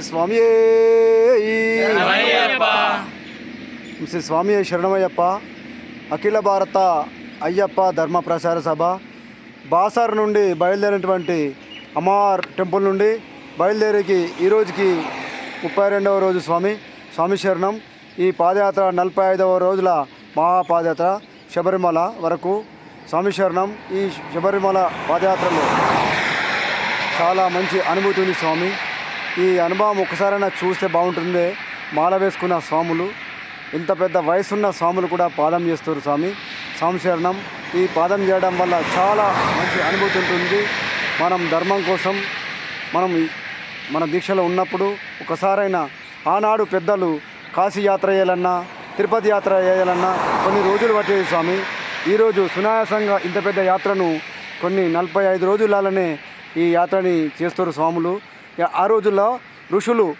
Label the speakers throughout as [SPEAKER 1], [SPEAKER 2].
[SPEAKER 1] శ్రీ స్వామి శ్రీ స్వామి శరణమయ్యప్ప. అఖిల భారత అయ్యప్ప ధర్మ ప్రచార సభ. బాసార్ నుండి బయలుదేరినటువంటి అమ్మవార్ టెంపుల్ నుండి బయలుదేరికి ఈ రోజుకి ముప్పై రెండవ రోజు స్వామి స్వామి శరణం. ఈ పాదయాత్ర నలభై ఐదవ రోజుల మహాపాదయాత్ర శబరిమల వరకు స్వామి శరణం ఈ శబరిమల పాదయాత్రలో. చాలా మంచి అనుభూతి ఉంది స్వామి. ఈ అనుభవం ఒకసారైనా చూస్తే బాగుంటుంది. మాల వేసుకున్న స్వాములు ఇంత పెద్ద వయసున్న స్వాములు కూడా పాదం చేస్తారు స్వామి. స్వామి శరణం. ఈ పాదం చేయడం వల్ల చాలా మంచి అనుభూతి ఉంటుంది. మనం ధర్మం కోసం మనం మన దీక్షలో ఉన్నప్పుడు ఒకసారైనా ఆనాడు పెద్దలు కాశీ యాత్ర చేయాలన్నా తిరుపతి యాత్ర చేయాలన్నా కొన్ని రోజులు పట్టేది స్వామి. ఈరోజు సునాయాసంగా ఇంత పెద్ద యాత్రను కొన్ని నలభై ఐదు రోజులలోనే ఈ యాత్రని చేస్తారు స్వాములు. ఆ రోజుల్లో ఋషులు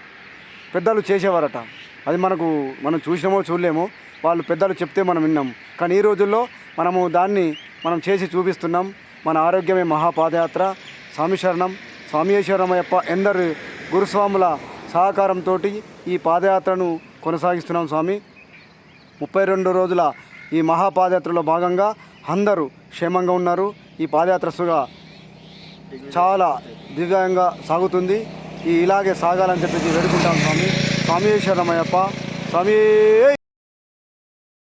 [SPEAKER 1] పెద్దలు చేసేవారట. అది మనకు మనం చూసినామో చూడలేమో వాళ్ళు పెద్దలు చెప్తే మనం విన్నాం. కానీ ఈ రోజుల్లో మనము దాన్ని మనం చేసి చూపిస్తున్నాం. మన ఆరోగ్యమే మహాపాదయాత్ర. స్వామి శరణం స్వామీశ్వరమయ్యప్ప ఎందరు గురుస్వాముల సహకారంతో ఈ పాదయాత్రను కొనసాగిస్తున్నాం స్వామి. ముప్పై రెండు రోజుల ఈ మహాపాదయాత్రలో భాగంగా అందరూ క్షేమంగా ఉన్నారు. ఈ పాదయాత్ర సుగా చాలా దివ్యంగా సాగుతుంది. ఈ ఇలాగే సాగాలని చెప్పేసి వేడుకుంటాం స్వామి. స్వామి శరణమయ్యప్ప స్వామి